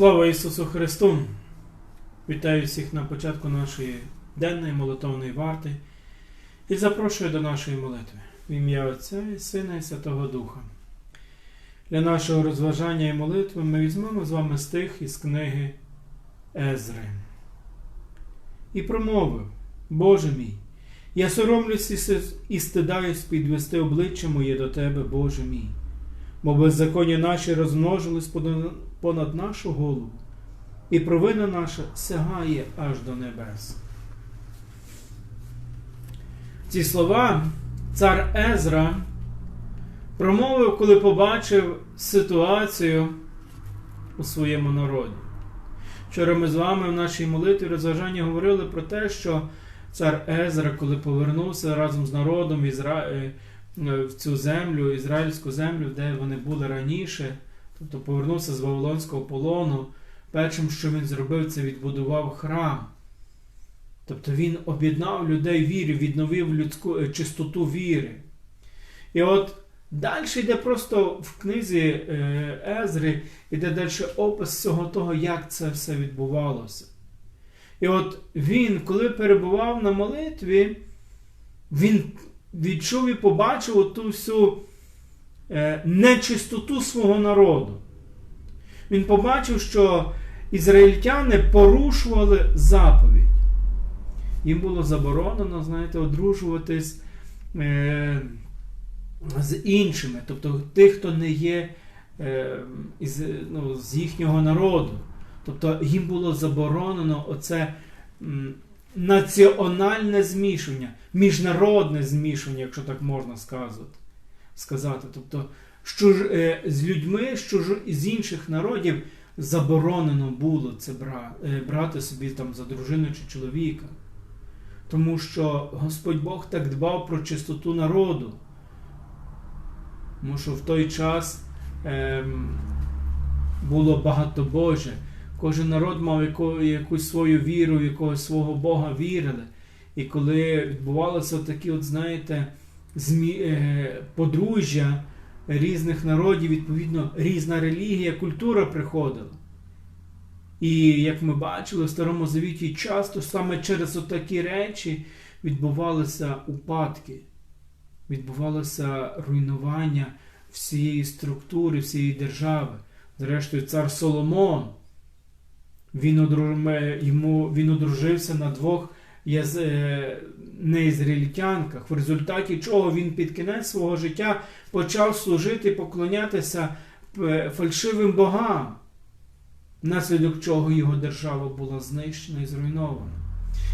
Слава Ісусу Христу! Вітаю всіх на початку нашої денної молитовної варти і запрошую до нашої молитви в ім'я Отця і Сина і Святого Духа. Для нашого розважання і молитви ми візьмемо з вами стих із книги Езри. І промовив, Боже мій, я соромлюсь і стидаюсь підвести обличчя моє до Тебе, Боже мій бо беззаконня наші розмножились понад- нашу голову, і провина наша сягає аж до небес. Ці слова цар Езра промовив, коли побачив ситуацію у своєму народі. Вчора ми з вами в нашій молитві розважанні говорили про те, що цар Езра, коли повернувся разом з народом Ізра... е, в цю землю, ізраїльську землю, де вони були раніше, тобто повернувся з Вавилонського полону, першим, що він зробив, це відбудував храм. Тобто він об'єднав людей вірі, відновив людську е, чистоту віри. І от далі йде просто в книзі е, Езри, йде далі опис всього того, як це все відбувалося. І от він, коли перебував на молитві, він відчув і побачив оту всю нечистоту свого народу. Він побачив, що ізраїльтяни порушували заповідь. Їм було заборонено, знаєте, одружуватись е, з іншими, тобто тих, хто не є е, із, ну, з їхнього народу. Тобто їм було заборонено оце м, національне змішання, міжнародне змішання, якщо так можна сказати. Сказати. Тобто, що ж, е, з людьми, що ж з інших народів заборонено було це бра, е, брати собі там за дружину чи чоловіка. Тому що Господь Бог так дбав про чистоту народу. Тому що в той час ем, було багатобоже. Кожен народ мав яку, якусь свою віру, якогось свого Бога вірили. І коли відбувалося такі, от знаєте, змі, е, подружжя різних народів, відповідно, різна релігія, культура приходила. І як ми бачили в Старому Завіті, часто саме через отакі речі відбувалися упадки, відбувалося руйнування всієї структури, всієї держави. Зрештою, цар Соломон. Він, одружився на двох неізраїльтянках, в результаті чого він під кінець свого життя почав служити поклонятися е, фальшивим богам, внаслідок чого його держава була знищена і зруйнована.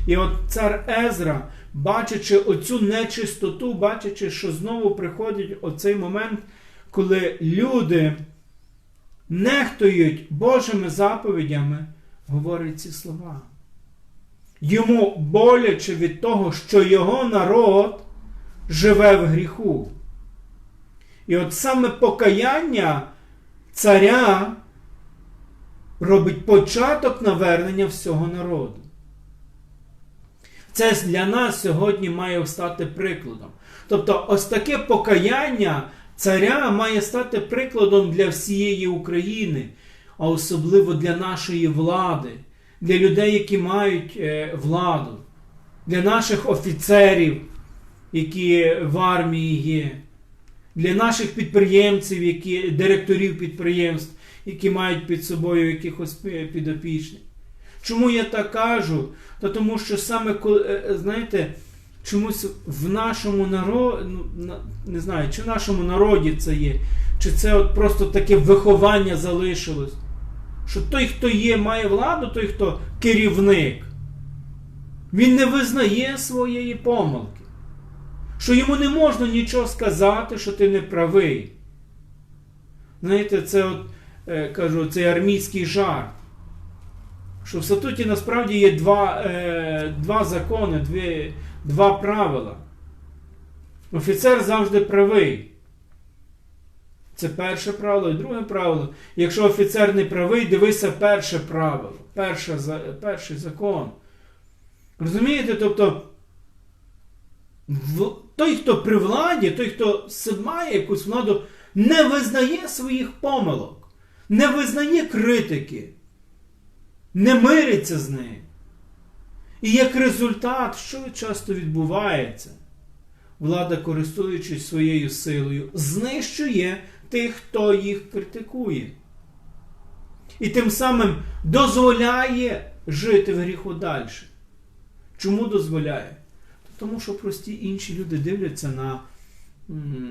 І от цар Езра, бачачи оцю нечистоту, бачачи, що знову приходить оцей момент, коли люди нехтують Божими заповідями, говорить ці слова. Йому боляче від того, що його народ живе в гріху. І от саме покаяння царя робить початок навернення всього народу. Це для нас сьогодні має стати прикладом. Тобто, ось таке покаяння царя має стати прикладом для всієї України, а особливо для нашої влади, для людей, які мають е, владу, для наших офіцерів, які в армії є, для наших підприємців, які, директорів підприємств, які мають під собою якихось е, підопічних. Чому я так кажу? Та тому що саме коли, е, знаєте, чомусь в нашому народі, ну, не знаю, чи в нашому народі це є, чи це от просто таке виховання залишилось. Що той, хто є, має владу, той, хто керівник, він не визнає своєї помилки. Що йому не можна нічого сказати, що ти не правий. Знаєте, це от, е, кажу, цей армійський жарт. Що в статуті насправді є два, е, два закони, дві, два правила. Офіцер завжди правий. Це перше правило. І друге правило. Якщо офіцер не правий, дивися перше правило, перше, перший закон. Розумієте? Тобто, той, хто при владі, той, хто має якусь владу, не визнає своїх помилок, не визнає критики. не мириться з ним. І як результат, що часто відбувається? Влада, користуючись своєю силою, знищує тих, хто їх критикує. І тим самим дозволяє жити в гріху далі. Чому дозволяє? Тому що прості інші люди дивляться на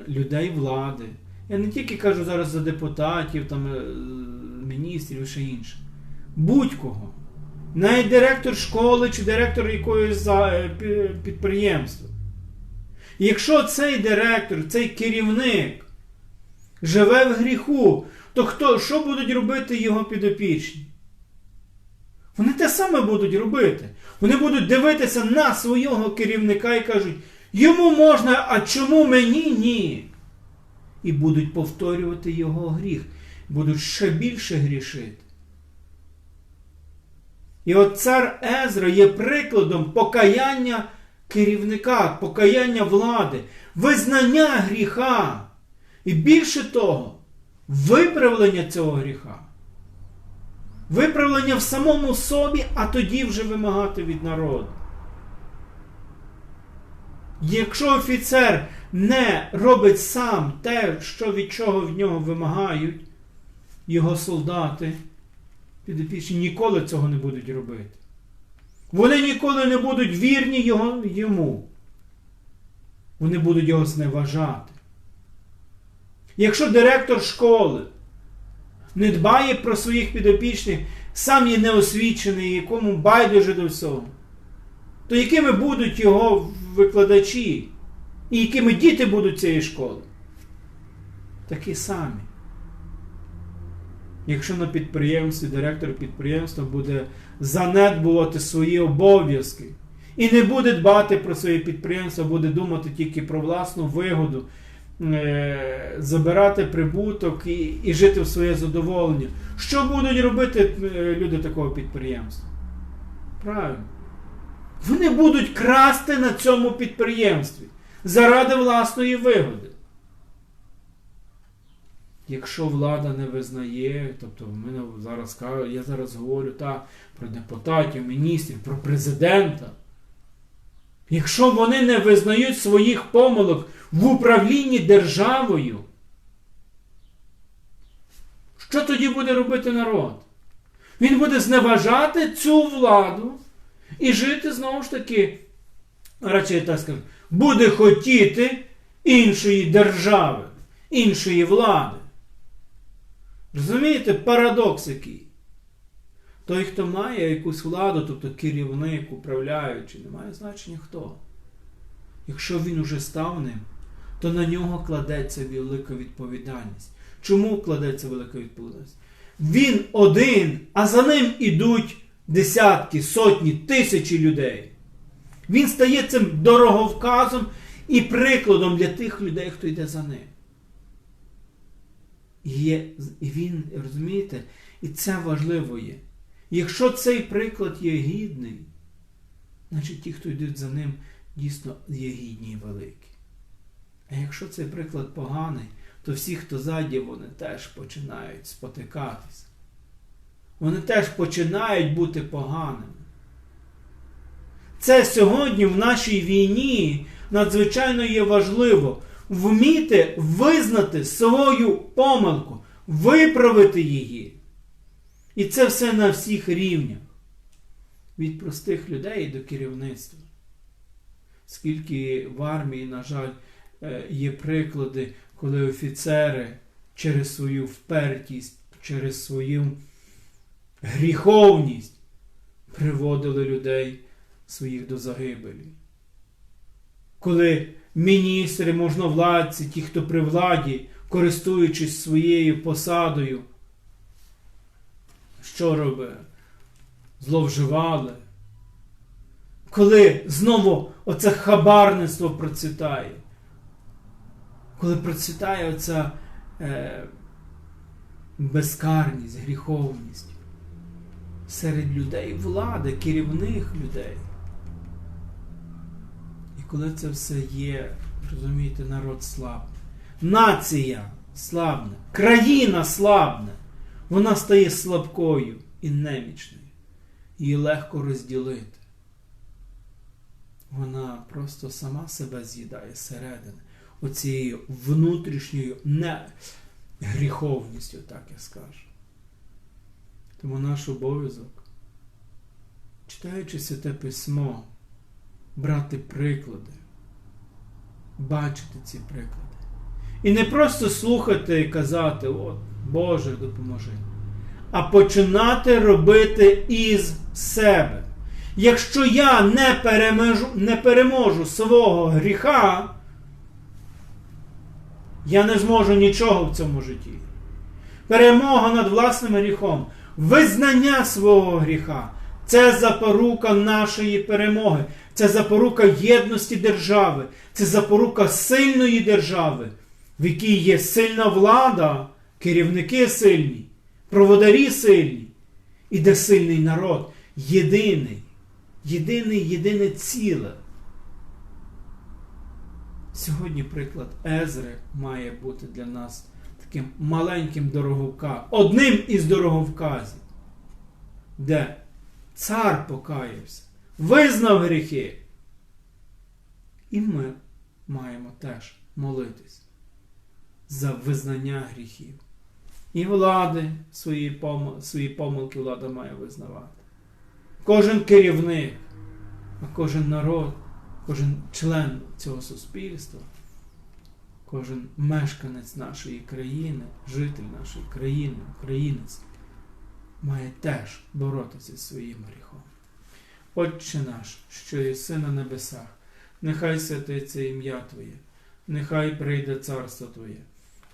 людей влади. Я не тільки кажу зараз за депутатів, там, е, міністрів і ще інше. Будь-кого. Навіть директор школи чи директор якоїсь е, пі- підприємства. Якщо цей директор, цей керівник живе в гріху, то хто, що будуть робити його підопічні? Вони те саме будуть робити. Вони будуть дивитися на свого керівника і кажуть, йому можна, а чому мені ні? І будуть повторювати його гріх, будуть ще більше грішити. І от цар Езра є прикладом покаяння керівника, покаяння влади, визнання гріха. І більше того, виправлення цього гріха. Виправлення в самому собі, а тоді вже вимагати від народу. Якщо офіцер не робить сам те, що від чого в нього вимагають його солдати, підопічні ніколи цього не будуть робити. Вони ніколи не будуть вірні його, йому. Вони будуть його зневажати. Якщо директор школи не дбає про своїх підопічних, сам є неосвічений, якому байдуже до всього, то якими будуть його викладачі, і якими діти будуть цієї школи? Такі самі. Якщо на підприємстві директор підприємства буде занедбувати свої обов'язки і не буде дбати про своє підприємство, буде думати тільки про власну вигоду, забирати прибуток і, і жити в своє задоволення, що будуть робити е, люди такого підприємства? Правильно. Вони будуть красти на цьому підприємстві заради власної вигоди. Якщо влада не визнає, тобто мене зараз кажуть, я зараз говорю та, про депутатів, міністрів, про президента. Якщо вони не визнають своїх помилок в управлінні державою, що тоді буде робити народ? Він буде зневажати цю владу і жити знову ж таки, радше так скажу, буде хотіти іншої держави, іншої влади. Розумієте, парадокс який? Той, хто має якусь владу, тобто керівник, управляючий, не має значення хто. Якщо він уже став ним, то на нього кладеться велика відповідальність. Чому кладеться велика відповідальність? Він один, а за ним ідуть десятки, сотні, тисячі людей. Він стає цим дороговказом і прикладом для тих людей, хто йде за ним. І, є, і він, розумієте, і це важливо є. Якщо цей приклад є гідний, значить ті, хто йдуть за ним, дійсно є гідні і великі. А якщо цей приклад поганий, то всі, хто ззаді, вони теж починають спотикатися. Вони теж починають бути поганими. Це сьогодні в нашій війні надзвичайно є важливо вміти визнати свою помилку, виправити її. І це все на всіх рівнях. Від простих людей до керівництва. Скільки в армії, на жаль, є приклади, коли офіцери через свою впертість, через свою гріховність приводили людей своїх до загибелі. Коли міністри, можновладці, ті, хто при владі, користуючись своєю посадою, що робить? Зловживали. Коли знову оце хабарництво процвітає, коли процвітає оця е, безкарність, гріховність серед людей влади, керівних людей. І коли це все є, розумієте, народ слабне. Нація слабне, країна слабне, вона стає слабкою і немічною. її легко розділити. Вона просто сама себе з'їдає зсередини, оцією внутрішньою не гріховністю, так я скажу. Тому наш обов'язок, читаючи святе письмо, брати приклади, бачити ці приклади. І не просто слухати і казати, от, Боже, допоможи, а починати робити із себе. Якщо я не переможу, не переможу свого гріха, я не зможу нічого в цьому житті. Перемога над власним гріхом, визнання свого гріха це запорука нашої перемоги, це запорука єдності держави, це запорука сильної держави, в якій є сильна влада, керівники сильні, проводарі сильні, і де сильний народ, єдиний, єдиний, єдине ціле. Сьогодні приклад Езри має бути для нас таким маленьким дороговказом, одним із дороговказів, де цар покаявся, визнав гріхи. І ми маємо теж молитись за визнання гріхів. І влади свої, пом... свої помилки влада має визнавати. Кожен керівник, а кожен народ, кожен член цього суспільства, кожен мешканець нашої країни, житель нашої країни, українець, має теж боротися зі своїм гріхом. Отче наш, що єси на небесах, нехай святиться ім'я Твоє, нехай прийде царство Твоє,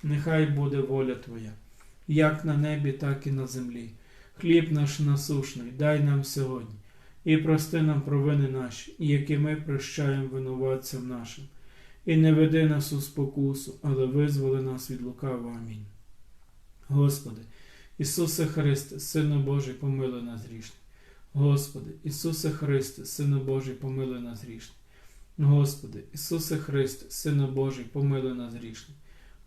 нехай буде воля Твоя, як на небі, так і на землі. Хліб наш насушний, дай нам сьогодні, і прости нам провини наші, які ми прощаємо винуватцям нашим. І не веди нас у спокусу, але визволи нас від лукавого. Амінь. Господи, Ісусе Христе, Сину Божий, помилуй нас грішних. Господи, Ісусе Христе, Сину Божий, помилуй нас грішних. Господи, Ісусе Христе, Сину Божий, помилуй нас грішних.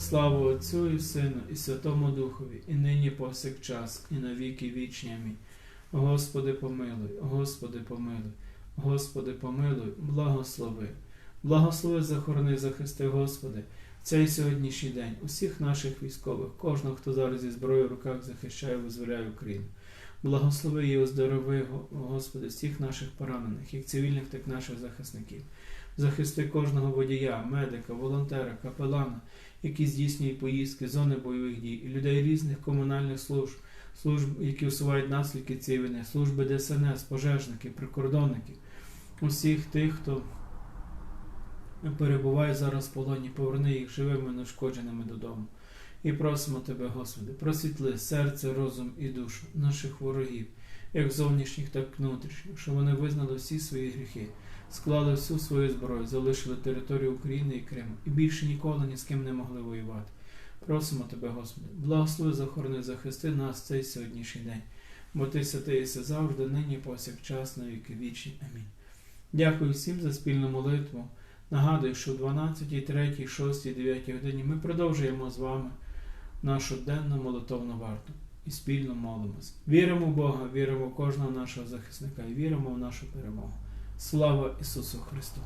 Слава Отцю і Сину, і Святому Духові, і нині повсякчас, і на віки вічні. Амінь. Господи, помилуй, Господи, помилуй, Господи, помилуй, благослови. Благослови, захорони, захисти, Господи, в цей сьогоднішній день усіх наших військових, кожного, хто зараз зі зброєю в руках захищає, визволяє Україну. Благослови і оздорови, Господи, всіх наших поранених, як цивільних, так і наших захисників. Захисти кожного водія, медика, волонтера, капелана, які здійснюють поїздки, зони бойових дій, людей різних комунальних служб, служб, які усувають наслідки цієї війни, служби ДСНС, пожежників, прикордонників, усіх тих, хто перебуває зараз в полоні, поверни їх живими, неушкодженими додому. І просимо Тебе, Господи, просвітли серце, розум і душу наших ворогів, як зовнішніх, так і внутрішніх, щоб вони визнали всі свої гріхи, склали всю свою зброю, залишили територію України і Криму і більше ніколи ні з ким не могли воювати. Просимо Тебе, Господи, благослови, захорони, захисти нас цей сьогоднішній день, бо Ти святиєшся завжди, нині, повсякчас, на віки вічні. Амінь. Дякую всім за спільну молитву. Нагадую, що в 12, 3, 6, 9 годині ми продовжуємо з вами нашу денну молитовну варту і спільно молимось. Віримо в Бога, віримо в кожного нашого захисника і віримо в нашу перемогу. Слава Ісусу Христу!